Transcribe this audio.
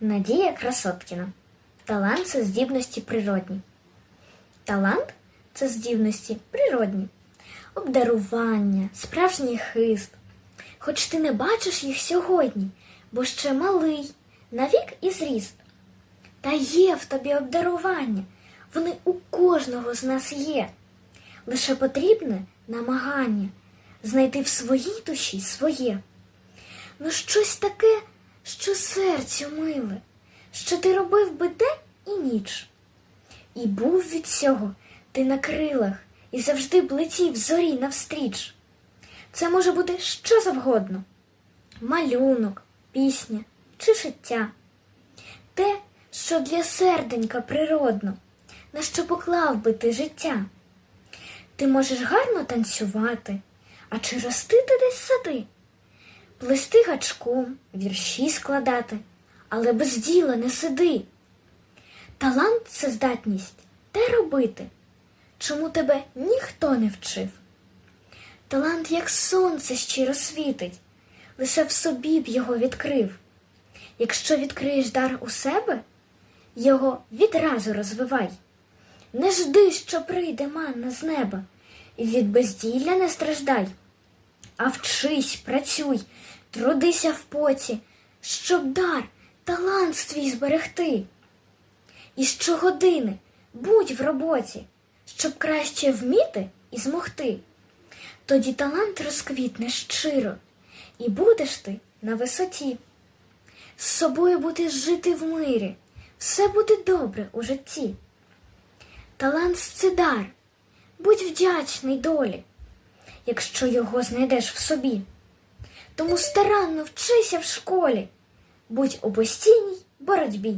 Надія Красоткіна. Талант це здібності природні. Талант це здібності природні, обдарування, справжній хист. Хоч ти не бачиш їх сьогодні, бо ще малий, на вік і зріст. Та є в тобі обдарування, вони у кожного з нас є. Лише потрібне намагання знайти в своїй душі своє. Ну, щось таке, що серцю миле, що ти робив би день і ніч. І був від цього ти на крилах і завжди б летів зорі навстріч. Це може бути що завгодно: малюнок, пісня чи життя. Те, що для серденька природно, на що поклав би ти життя. Ти можеш гарно танцювати, а чи ростити десь сади, плести гачком, вірші складати, але без діла не сиди. Талант це здатність те робити, чому тебе ніхто не вчив. Талант, як сонце щиро світить, лише в собі б його відкрив. Якщо відкриєш дар у себе, його відразу розвивай. Не жди, що прийде манна з неба, і від безділля не страждай, а вчись, працюй, трудися в поті, щоб дар, талант свій зберегти. І щогодини будь в роботі, щоб краще вміти і змогти. Тоді талант розквітне щиро, і будеш ти на висоті. З собою будеш жити в мирі, все буде добре у житті. Талант це дар, будь вдячний долі, якщо його знайдеш в собі. Тому старанно вчися в школі, будь у постійній боротьбі.